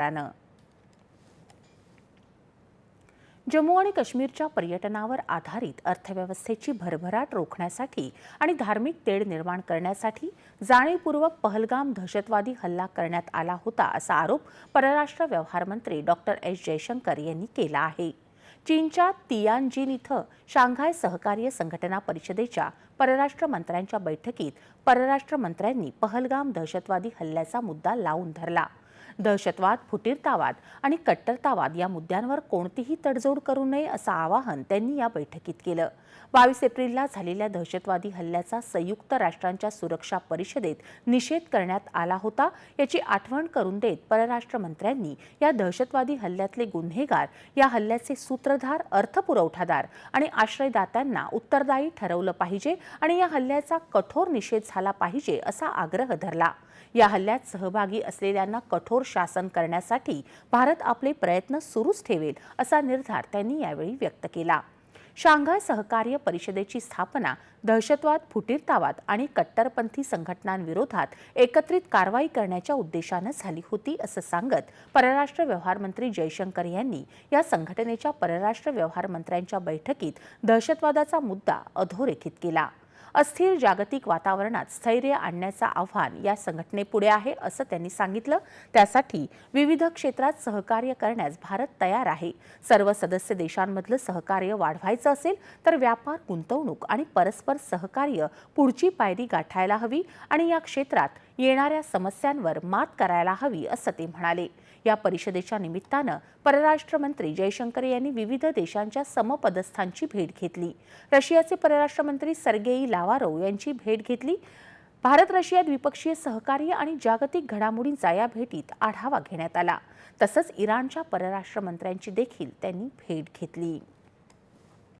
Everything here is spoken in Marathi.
रानं. जम्मू आणि काश्मीरच्या पर्यटनावर आधारित अर्थव्यवस्थेची भरभराट रोखण्यासाठी आणि धार्मिक तेढ निर्माण करण्यासाठी जाणीवपूर्वक पहलगाम दहशतवादी हल्ला करण्यात आला होता असा आरोप परराष्ट्र व्यवहार मंत्री डॉक्टर एस. जयशंकर यांनी केला आहे. चीनच्या तियानजिन इथं शांघाय सहकार्य संघटना परिषदेच्या परराष्ट्र मंत्र्यांच्या बैठकीत परराष्ट्र मंत्र्यांनी पहलगाम दहशतवादी हल्ल्याचा मुद्दा लावून धरला. दहशतवाद फुटीरतावाद आणि कट्टरतावाद या मुद्द्यांवर कोणतीही तडजोड करू नये असं आवाहन त्यांनी या बैठकीत केलं. बावीस एप्रिलला झालेल्या दहशतवादी हल्ल्याचा संयुक्त राष्ट्रांच्या सुरक्षा परिषदेत निषेध करण्यात आला होता. याची आठवण करून देत परराष्ट्र मंत्र्यांनी या दहशतवादी हल्ल्यातले गुन्हेगार या हल्ल्याचे सूत्रधार अर्थपुरवठादार आणि आश्रयदात्यांना उत्तरदायी ठरवलं पाहिजे आणि या हल्ल्याचा कठोर निषेध झाला पाहिजे असा आग्रह धरला. या हल्ल्यात सहभागी असलेल्यांना कठोर शासन करण्यासाठी भारत आपले प्रयत्न सुरूच ठेवेल असा निर्धार त्यांनी यावेळी व्यक्त केला. शांघाय सहकार्य परिषदेची स्थापना दहशतवाद फुटीरतावाद आणि कट्टरपंथी संघटनांविरोधात एकत्रित कारवाई करण्याच्या उद्देशानं झाली होती असं सांगत परराष्ट्र व्यवहार मंत्री जयशंकर यांनी या संघटनेच्या परराष्ट्र व्यवहार मंत्र्यांच्या बैठकीत दहशतवादाचा मुद्दा अधोरेखित केला. अस्थिर जागतिक वातावरणात स्थैर्य आणण्याचं आव्हान या संघटनेपुढे आहे असं त्यांनी सांगितलं. त्यासाठी विविध क्षेत्रात सहकार्य करण्यास भारत तयार आहे. सर्व सदस्य देशांमधलं सहकार्य वाढवायचं असेल तर व्यापार गुंतवणूक आणि परस्पर सहकार्य पुढची पायरी गाठायला हवी आणि या क्षेत्रात येणाऱ्या समस्यांवर मात करायला हवी असं ते म्हणाले. या परिषदेच्या निमित्तानं परराष्ट्र मंत्री जयशंकर यांनी विविध देशांच्या समपदस्थांची भेट घेतली. रशियाचे परराष्ट्र मंत्री सर्गेई लावारोव यांची भेट घेतली. भारत रशिया द्विपक्षीय सहकार्य आणि जागतिक घडामोडींचा या भेटीत आढावा घेण्यात आला. तसंच इराणच्या परराष्ट्र मंत्र्यांची देखील त्यांनी भेट घेतली.